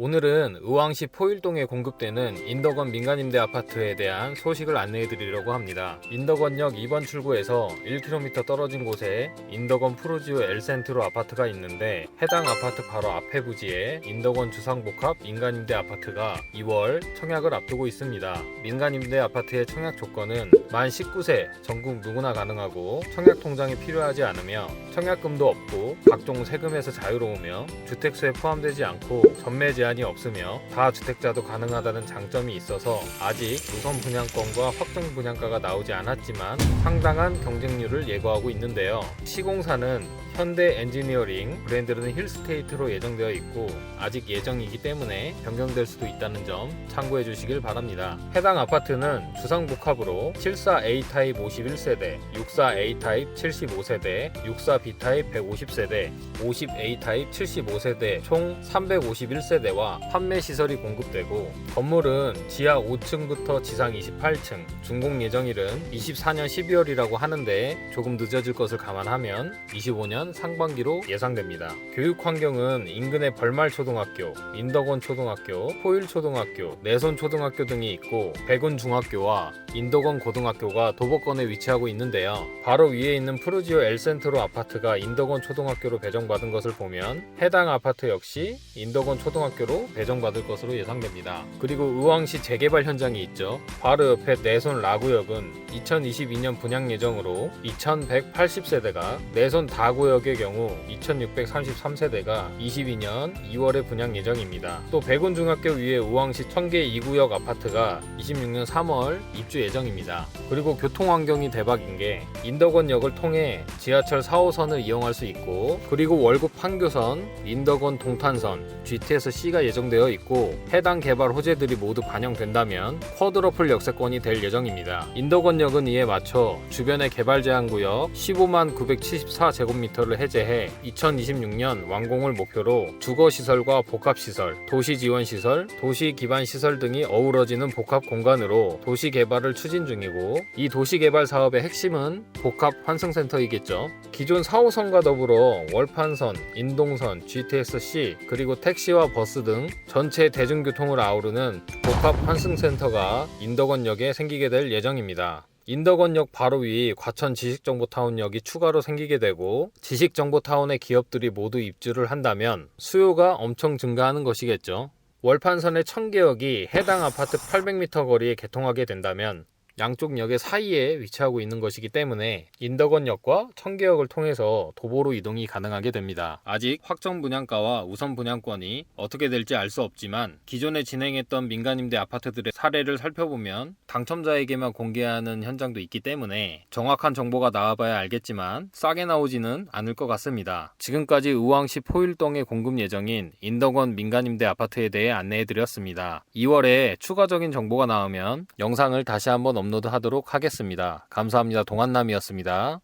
오늘은 의왕시 포일동에 공급되는 인덕원 민간임대 아파트에 대한 소식을 안내해 드리려고 합니다. 인덕원역 2번 출구에서 1km 떨어진 곳에 인덕원 프로지오 엘센트로 아파트가 있는데 해당 아파트 바로 앞에 부지에 인덕원 주상복합 민간임대 아파트가 2월 청약을 앞두고 있습니다. 민간임대 아파트의 청약 조건은 만 19세 전국 누구나 가능하고 청약 통장이 필요하지 않으며 청약금도 없고 각종 세금에서 자유로우며 주택수에 포함되지 않고 전매 제한 이 없으며 다주택자도 가능하다는 장점이 있어서 아직 우선 분양권과 확정 분양가가 나오지 않았지만 상당한 경쟁률을 예고하고 있는데요. 시공사는 현대 엔지니어링, 브랜드는 힐스테이트로 예정되어 있고 아직 예정이기 때문에 변경될 수도 있다는 점 참고해 주시길 바랍니다. 해당 아파트는 주상복합으로 74A 타입 51세대, 64A 타입 75세대, 64B 타입 150세대, 50A 타입 75세대 총 351세대와 판매 시설이 공급되고 건물은 지하 5층부터 지상 28층, 준공 예정일은 24년 12월이라고 하는데 조금 늦어질 것을 감안하면 25년 상반기로 예상됩니다. 교육 환경은 인근의 벌말 초등학교, 인덕원 초등학교, 포일 초등학교, 내손 초등학교 등이 있고 백운 중학교와 인덕원 고등학교가 도보권에 위치하고 있는데요. 바로 위에 있는 프루지오 엘센트로 아파트가 인덕원 초등학교로 배정받은 것을 보면 해당 아파트 역시 인덕원 초등학교로 배정받을 것으로 예상됩니다. 그리고 의왕시 재개발 현장이 있죠. 바로 옆에 내손 라구역은 2022년 분양 예정으로 2180세대가 내손 다구역의 경우 2633세대가 22년 2월에 분양 예정입니다. 또 백운중학교 위에 의왕시 청계 2구역 아파트가 26년 3월 입주 예정입니다. 그리고 교통 환경이 대박인 게 인덕원역을 통해 지하철 4호선을 이용할 수 있고 그리고 월급 판교선, 인덕원 동탄선, GTS-C가 예정되어 있고 해당 개발 호재들이 모두 반영된다면 쿼드러플 역세권이 될 예정입니다. 인덕원역은 이에 맞춰 주변의 개발 제한 구역 15만 974제곱미터를 해제해 2026년 완공을 목표로 주거 시설과 복합 시설, 도시 지원 시설, 도시 기반 시설 등이 어우러지는 복합 공간으로 도시 개발을 추진 중이고 이 도시 개발 사업의 핵심은 복합 환승센터이겠죠. 기존 4호선과 더불어 월판선, 인동선, GTX-C 그리고 택시와 버스 등 전체 대중교통을 아우르는 복합 환승센터가 인덕원역에 생기게 될 예정입니다. 인덕원역 바로 위 과천 지식정보타운역이 추가로 생기게 되고 지식정보타운의 기업들이 모두 입주를 한다면 수요가 엄청 증가하는 것이겠죠. 월판선의 청계역이 해당 아파트 800m 거리에 개통하게 된다면 양쪽 역의 사이에 위치하고 있는 것이기 때문에 인덕원역과 청계역을 통해서 도보로 이동이 가능하게 됩니다. 아직 확정 분양가와 우선 분양권이 어떻게 될지 알 수 없지만 기존에 진행했던 민간임대 아파트들의 사례를 살펴보면 당첨자에게만 공개하는 현장도 있기 때문에 정확한 정보가 나와봐야 알겠지만 싸게 나오지는 않을 것 같습니다. 지금까지 의왕시 포일동에 공급 예정인 인덕원 민간임대 아파트에 대해 안내해드렸습니다. 2월에 추가적인 정보가 나오면 영상을 다시 한번 업로드 하도록 하겠습니다. 감사합니다. 동한남이었습니다.